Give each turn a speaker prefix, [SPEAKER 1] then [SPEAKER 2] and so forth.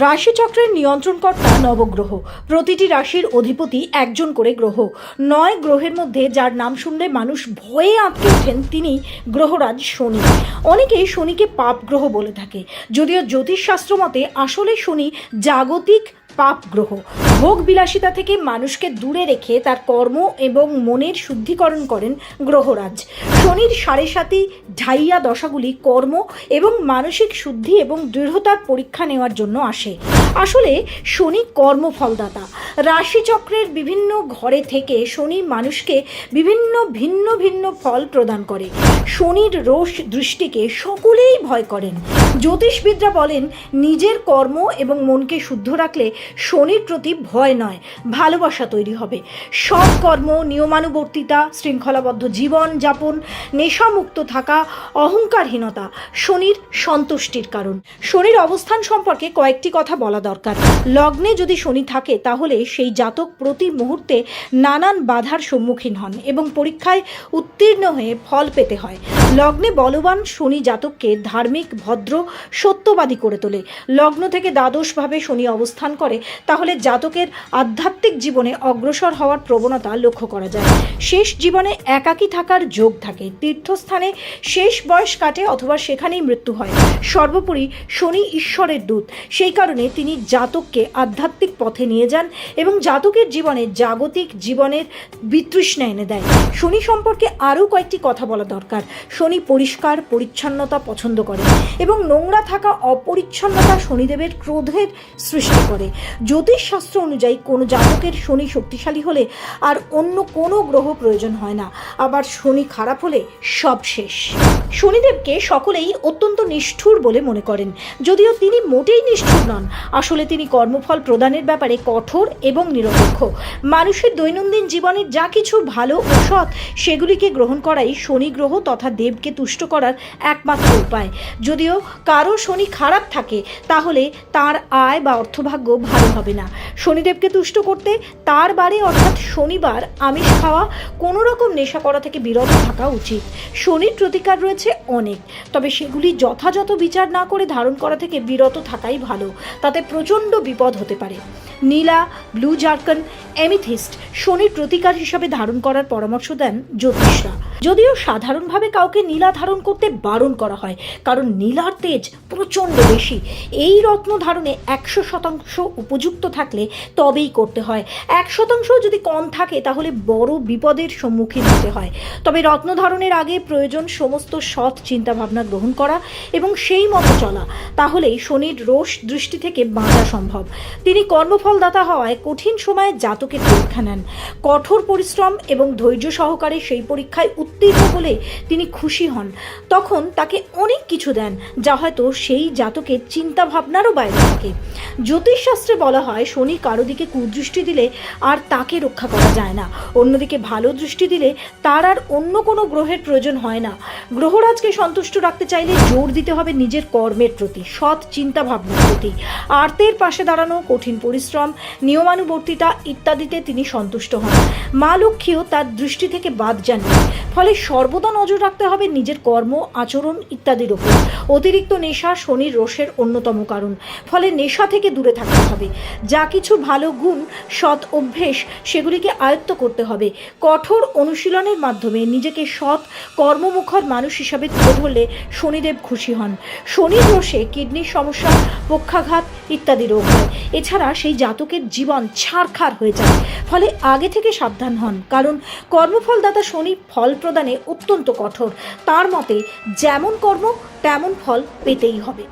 [SPEAKER 1] রাশিচক্রের নিয়ন্ত্রণকর্তা নবগ্রহ। প্রতিটি রাশির অধিপতি একজন করে গ্রহ। নয় গ্রহের মধ্যে যার নাম শুনলে মানুষ ভয়ে আঁতকে ওঠেন তিনি গ্রহরাজ শনি। অনেকেই শনিকে পাপ গ্রহ বলে থাকে। যদিও জ্যোতিষশাস্ত্র মতে আসলে শনি জাগতিক পাপ গ্রহ ভোগ বিলাসিতা থেকে মানুষকে দূরে রেখে তার কর্ম এবং মনের শুদ্ধিকরণ করেন গ্রহরাজ। শনির সাড়ে সাতি ঢাইয়া দশাগুলি কর্ম এবং মানসিক শুদ্ধি এবং দৃঢ়তার পরীক্ষা নেওয়ার জন্য আসে। আসলে শনি কর্মফলদাতা। রাশিচক্রের বিভিন্ন ঘরে থেকে শনি মানুষকে বিভিন্ন ভিন্ন ভিন্ন ফল প্রদান করে। শনির রোষ দৃষ্টিকে সকলেই ভয় করেন। জ্যোতিষবিদরা বলেন, নিজের কর্ম এবং মনকে শুদ্ধ রাখলে শনির প্রতি ভয় নয়, ভালোবাসা তৈরি হবে। সৎ কর্ম, নিয়মানুবর্তিতা, শৃঙ্খলাবদ্ধ জীবন যাপন, নেশামুক্ত থাকা, অহংকারহীনতা, শনির সন্তুষ্টির কারণ। শনির অবস্থান সম্পর্কে কয়েকটি কথা বলা দরকার। লগ্নে যদি শনি থাকে, তাহলে সেই জাতক প্রতি মুহূর্তে নানান বাধার সম্মুখীন হন এবং পরীক্ষায় উত্তীর্ণ হয়ে ফল পেতে হয়। লগ্নে বলবান শনি জাতককে ধার্মিক, ভদ্র, সত্যবাদী করে তোলে। লগ্ন থেকে দ্বাদশভাবে শনি অবস্থান করে তাহলে জাতকের আধ্যাত্মিক জীবনে অগ্রসর হওয়ার প্রবণতা লক্ষ্য করা যায়। শেষ জীবনে একাকী থাকার যোগ থাকে। তীর্থস্থানে শেষ বয়স কাটে অথবা সেখানেই মৃত্যু হয়। সর্বোপরি শনি ঈশ্বরের দূত। সেই কারণে তিনি জাতককে আধ্যাত্মিক পথে নিয়ে যান এবং জাতকের জীবনে জাগতিক জীবনের বিতৃষ্ণা এনে দেয়। শনি সম্পর্কে আরও কয়েকটি কথা বলা দরকার। শনি পরিষ্কার, পরিচ্ছন্নতা পছন্দ করে এবং নোংরা থাকা অপরিচ্ছন্নতা শনিদেবের ক্রোধের সৃষ্টি করে। জ্যোতিষশাস্ত্র অনুযায়ী কোনো জাতকের শনি শক্তিশালী হলে আর অন্য কোনো গ্রহ প্রয়োজন হয় না। আবার শনি খারাপ হলে সব শেষ। শনিদেবকে সকলেই অত্যন্ত নিষ্ঠুর বলে মনে করেন। যদিও তিনি মোটেই নিষ্ঠুর নন। আসলে তিনি কর্মফল প্রদানের ব্যাপারে কঠোর এবং নিরপেক্ষ। মানুষের দৈনন্দিন জীবনের যা কিছু ভালো ও সৎ, সেগুলিকে গ্রহণ করাই শনি গ্রহ তথা দেবকে তুষ্ট করার একমাত্র উপায়। যদিও কারও শনি খারাপ থাকে, তাহলে তার আয় বা অর্থভাগ্য ভালো হবে না। শনিদেবকে তুষ্ট করতে তার বারে অর্থাৎ শনিবার আমিষ খাওয়া কোনো রকম নেশা করা থেকে বিরত থাকা উচিত। শনির প্রতিকার রয়েছে অনেক, তবে সেগুলি যথাযথ বিচার না করে ধারণ করা থেকে বিরত থাকাই ভালো। তাতে প্রচণ্ড বিপদ হতে পারে। নীলা, ব্লু জার্কন অ্যামিথিস্ট শনির প্রতিকার হিসাবে ধারণ করার পরামর্শ দেন জ্যোতিষরা। যদিও সাধারণভাবে কাউকে নীলা ধারণ করতে বারণ করা হয়, কারণ নীলার তেজ প্রচণ্ড বেশি। এই রত্ন ধারণে একশো শতাংশ উপযুক্ত থাকলে তবেই করতে হয়। এক শতাংশ যদি কম থাকে, তাহলে বড় বিপদের সম্মুখীন হতে হয়। তবে রত্ন ধারণের আগে প্রয়োজন সমস্ত সৎ চিন্তাভাবনা গ্রহণ করা এবং সেই মতো চলা। তাহলেই শনির রোষ দৃষ্টি থেকে বাঁচা সম্ভব। তিনি কর্মফলদাতা হওয়ায় কঠিন সময়ে জাতকের পরীক্ষা নেন। কঠোর পরিশ্রম এবং ধৈর্য সহকারে সেই পরীক্ষায় উত্তীর্ণ হলে তিনি খুশি হন। তখন তাকে অনেক কিছু দেন, যা হয়তো সেই জাতকের চিন্তা ভাবনারও বাইরে থাকে। জ্যোতিষশাস্ত্রে বলা হয়, শনি কারও দিকে কুদৃষ্টি দিলে আর তাকে রক্ষা করা যায় না। অন্যদিকে ভালো দৃষ্টি দিলে তার আর অন্য কোনো গ্রহের প্রয়োজন হয় না। গ্রহরাজকে সন্তুষ্ট রাখতে চাইলে জোর দিতে হবে নিজের কর্মের প্রতি, সৎ চিন্তা ভাবনার প্রতি। আর্তের পাশে দাঁড়ানো, কঠিন পরিশ্রম, নিয়মানুবর্তিতা ইত্যাদিতে তিনি সন্তুষ্ট হন। মা লক্ষ্মীও তার দৃষ্টি থেকে বাদ যাননি। ফলে সর্বদা নজর রাখতে হবে নিজের কর্ম, আচরণ ইত্যাদির ওপর। অতিরিক্ত নেশা শনির রোষের অন্যতম কারণ। ফলে নেশা থেকে দূরে থাকতে হবে। যা কিছু ভালো গুণ, সৎ অভ্যেস, সেগুলিকে আয়ত্ত করতে হবে। কঠোর অনুশীলনের মাধ্যমে নিজেকে সৎ, কর্মমুখর মানুষ হিসাবে তুলে ধরলে শনিদেব খুশি হন। শনির রোষে কিডনির সমস্যা, পক্ষাঘাত ইত্যাদি রোগ হয়। এছাড়া সেই জাতকের জীবন ছাড়খার হয়ে যায়। ফলে আগে থেকে সাবধান হন। কারণ কর্মফলদাতা শনি ফল প্রদানে অত্যন্ত কঠোর। তার মতে, যেমন কর্ম, তেমন ফল পেতেই হবে।